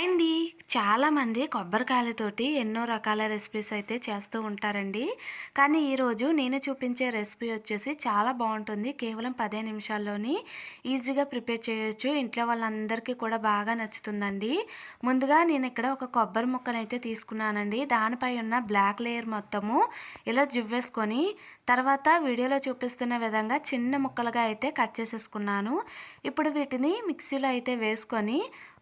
Hi అండి. చాలామంది కొబ్బరికాయలతోటి ఎన్నో రకాల రెసిపీస్ అయితే చేస్తూ ఉంటారండి. కానీ ఈరోజు నేను చూపించే రెసిపీ వచ్చేసి చాలా బాగుంటుంది. కేవలం పదే నిమిషాల్లోని ఈజీగా ప్రిపేర్ చేయొచ్చు. ఇంట్లో వాళ్ళందరికీ కూడా బాగా నచ్చుతుందండి. ముందుగా నేను ఇక్కడ ఒక కొబ్బరి ముక్కనైతే తీసుకున్నానండి. దానిపై ఉన్న బ్లాక్ లేయర్ మొత్తము ఇలా జువ్వేసుకొని తర్వాత వీడియోలో చూపిస్తున్న విధంగా చిన్న ముక్కలుగా అయితే కట్ చేసేసుకున్నాను. ఇప్పుడు వీటిని మిక్సీలో అయితే వేసుకొని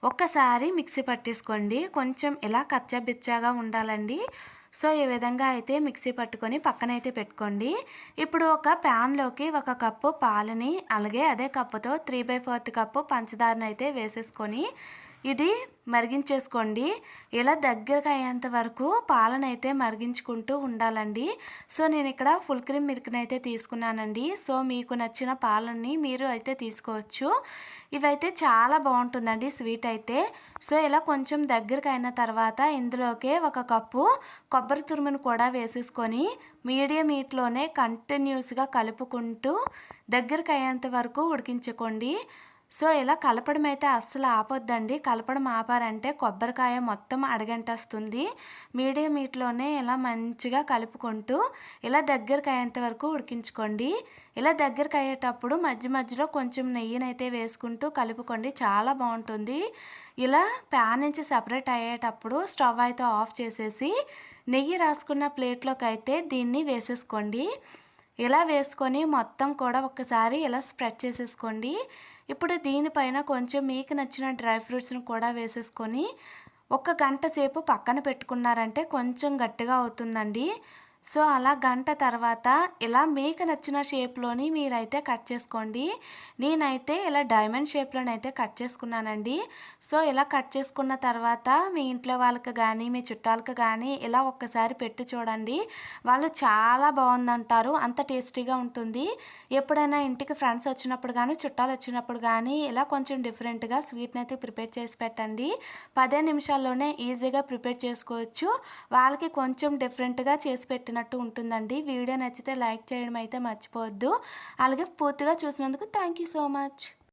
ఒక్కసారి మిక్సీ పట్టేసుకోండి. కొంచెం ఇలా కచ్చబిచ్చాగా ఉండాలండి. సో ఈ విధంగా అయితే మిక్సీ పట్టుకొని పక్కనైతే పెట్టుకోండి. ఇప్పుడు ఒక ప్యాన్లోకి ఒక కప్పు పాలని అలాగే అదే కప్పుతో త్రీ బై ఫోర్త్ కప్పు పంచదారనైతే అయితే వేసేసుకొని ఇది మరిగించేసుకోండి. ఇలా దగ్గరకు అయ్యేంత వరకు పాలనైతే మరిగించుకుంటూ ఉండాలండి. సో నేను ఇక్కడ ఫుల్ క్రీమ్ మిల్క్ని అయితే తీసుకున్నానండి. సో మీకు నచ్చిన పాలని మీరు అయితే తీసుకోవచ్చు. ఇవైతే చాలా బాగుంటుందండి స్వీట్ అయితే. సో ఇలా కొంచెం దగ్గరకు అయిన తర్వాత ఇందులోకే ఒక కప్పు కొబ్బరి తురుమును కూడా వేసేసుకొని మీడియం హీట్లోనే కంటిన్యూస్గా కలుపుకుంటూ దగ్గరకు అయ్యేంత వరకు ఉడికించుకోండి. సో ఇలా కలపడం అయితే అస్సలు ఆపొద్దండి. కలపడం ఆపారంటే కొబ్బరికాయ మొత్తం అడగంటేస్తుంది. మీడియం హీట్లోనే ఇలా మంచిగా కలుపుకుంటూ ఇలా దగ్గరకు అయ్యేంత వరకు ఉడికించుకోండి. ఇలా దగ్గరకు అయ్యేటప్పుడు మధ్య మధ్యలో కొంచెం నెయ్యినైతే వేసుకుంటూ కలుపుకోండి. చాలా బాగుంటుంది. ఇలా ప్యాన్ నుంచి సపరేట్ అయ్యేటప్పుడు స్టవ్ అయితే ఆఫ్ చేసేసి నెయ్యి రాసుకున్న ప్లేట్లోకి అయితే దీన్ని వేసేసుకోండి. ఇలా వేసుకొని మొత్తం కూడా ఒకసారి ఇలా స్ప్రెడ్ చేసేసుకోండి. ఇప్పుడు దీనిపైన కొంచెం మీకు నచ్చిన డ్రై ఫ్రూట్స్ని కూడా వేసేసుకొని ఒక గంట సేపు పక్కన పెట్టుకున్నారంటే కొంచెం గట్టిగా అవుతుందండి. సో అలా గంట తర్వాత ఇలా మీకు నచ్చిన షేప్లోని మీరైతే కట్ చేసుకోండి. నేనైతే ఇలా డైమండ్ షేప్లోనైతే కట్ చేసుకున్నానండి. సో ఇలా కట్ చేసుకున్న తర్వాత మీ ఇంట్లో వాళ్ళకి కానీ మీ చుట్టాలకు కానీ ఇలా ఒక్కసారి పెట్టి చూడండి. వాళ్ళు చాలా బాగుందంటారు. అంత టేస్టీగా ఉంటుంది. ఎప్పుడైనా ఇంటికి ఫ్రెండ్స్ వచ్చినప్పుడు కానీ చుట్టాలు వచ్చినప్పుడు కానీ ఇలా కొంచెం డిఫరెంట్గా స్వీట్ని అయితే ప్రిపేర్ చేసి పెట్టండి. పదే నిమిషాల్లోనే ఈజీగా ప్రిపేర్ చేసుకోవచ్చు. వాళ్ళకి కొంచెం డిఫరెంట్గా చేసి పెట్టినట్టు ఉంటుందండి. వీడియో నచ్చితే లైక్ చేయడం అయితే మర్చిపోవద్దు. అలాగే పూర్తిగా చూసినందుకు థ్యాంక్ యూ సో మచ్.